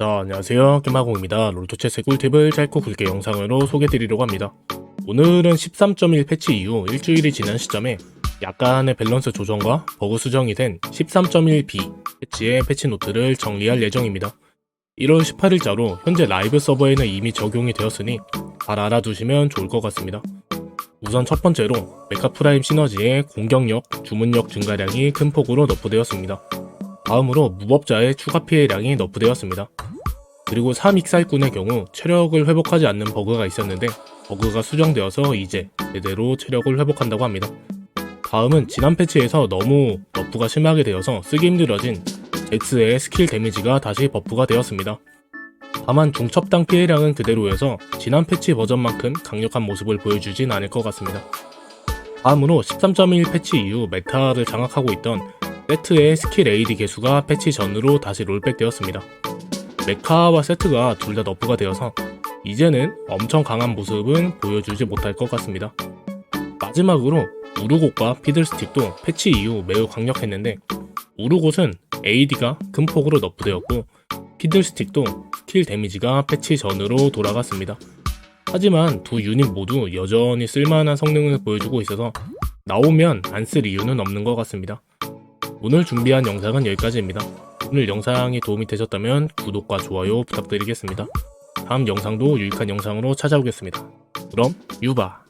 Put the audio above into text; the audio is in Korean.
자, 안녕하세요. 깨마공입니다. 롤토체스 꿀팁을 짧고 굵게 영상으로 소개드리려고 합니다. 오늘은 13.1 패치 이후 일주일이 지난 시점에 약간의 밸런스 조정과 버그 수정이 된 13.1b 패치의 패치 노트를 정리할 예정입니다. 1월 18일자로 현재 라이브 서버에는 이미 적용이 되었으니 잘 알아두시면 좋을 것 같습니다. 우선 첫 번째로 메카 프라임 시너지의 공격력, 주문력 증가량이 큰 폭으로 너프되었습니다. 다음으로 무법자의 추가 피해량이 너프되었습니다. 그리고 3익살꾼의 경우 체력을 회복하지 않는 버그가 있었는데 버그가 수정되어서 이제 제대로 체력을 회복한다고 합니다. 다음은 지난 패치에서 너무 너프가 심하게 되어서 쓰기 힘들어진 X의 스킬 데미지가 다시 버프가 되었습니다. 다만 중첩당 피해량은 그대로여서 지난 패치 버전만큼 강력한 모습을 보여주진 않을 것 같습니다. 다음으로 13.1 패치 이후 메타를 장악하고 있던 세트의 스킬 AD 개수가 패치 전으로 다시 롤백 되었습니다. 메카와 세트가 둘 다 너프가 되어서 이제는 엄청 강한 모습은 보여주지 못할 것 같습니다. 마지막으로 우르곳과 피들스틱도 패치 이후 매우 강력했는데 우르곳은 AD가 큰 폭으로 너프되었고 피들스틱도 스킬 데미지가 패치 전으로 돌아갔습니다. 하지만 두 유닛 모두 여전히 쓸만한 성능을 보여주고 있어서 나오면 안 쓸 이유는 없는 것 같습니다. 오늘 준비한 영상은 여기까지입니다. 오늘 영상이 도움이 되셨다면 구독과 좋아요 부탁드리겠습니다. 다음 영상도 유익한 영상으로 찾아오겠습니다. 그럼 유바